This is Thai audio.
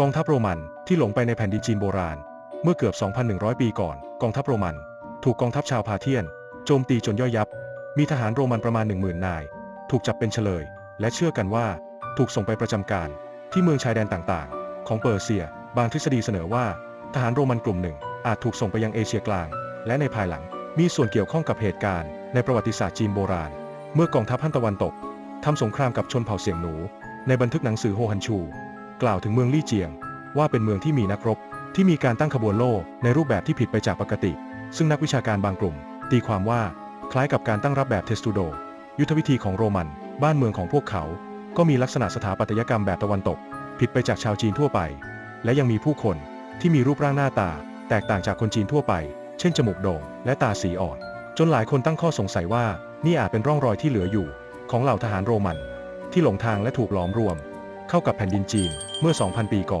กองทัพโรมันที่หลงไปในแผ่นดินจีนโบราณ เมื่อเกือบ 2,100 ปีก่อน กองทัพโรมัน ถูกกองทัพชาวพาเทียน โจมตีจนย่อยยับ มีทหารโรมันประมาณ 10,000 นาย ถูกจับเป็นเฉลย และเชื่อกันว่า ถูกส่งไปประจำการที่เมืองชายแดนต่างๆ ของเปอร์เซีย บางทฤษฎีเสนอว่า ทหารโรมันกลุ่มหนึ่ง อาจถูกส่งไปยังเอเชียกลาง และในภายหลังมีส่วนเกี่ยวข้องกับเหตุการณ์ในประวัติศาสตร์จีนโบราณ เมื่อกองทัพฮั่นตะวันตกทำสงครามกับชนเผ่าเสี่ยงหนู ในบันทึกหนังสือโฮฮันชู กล่าวถึงเมืองลี่เจียง ว่าเป็นเมืองที่มีนักรบ ที่มีการตั้งขบวนโล่ในรูปแบบที่ผิดไปจากปกติ ซึ่งนักวิชาการบางกลุ่ม ตีความว่าคล้ายกับการตั้งรับแบบเทสตูโด ยุทธวิธีของโรมัน บ้านเมืองของพวกเขา ก็มีลักษณะสถาปัตยกรรมแบบตะวันตก ผิดไปจากชาวจีนทั่วไป และยังมีผู้คนที่มีรูปร่างหน้าตา แตกต่างจากคนจีนทั่วไป เช่นจมูกโด่งและตาสีอ่อน จนหลายคนตั้งข้อสงสัยว่านี่อาจเป็นร่องรอยที่เหลืออยู่ ของเหล่าทหารโรมัน ที่หลงทางและถูกหลอมรวม เข้ากับแผ่นดินจีนเมื่อ 2,000 ปีก่อน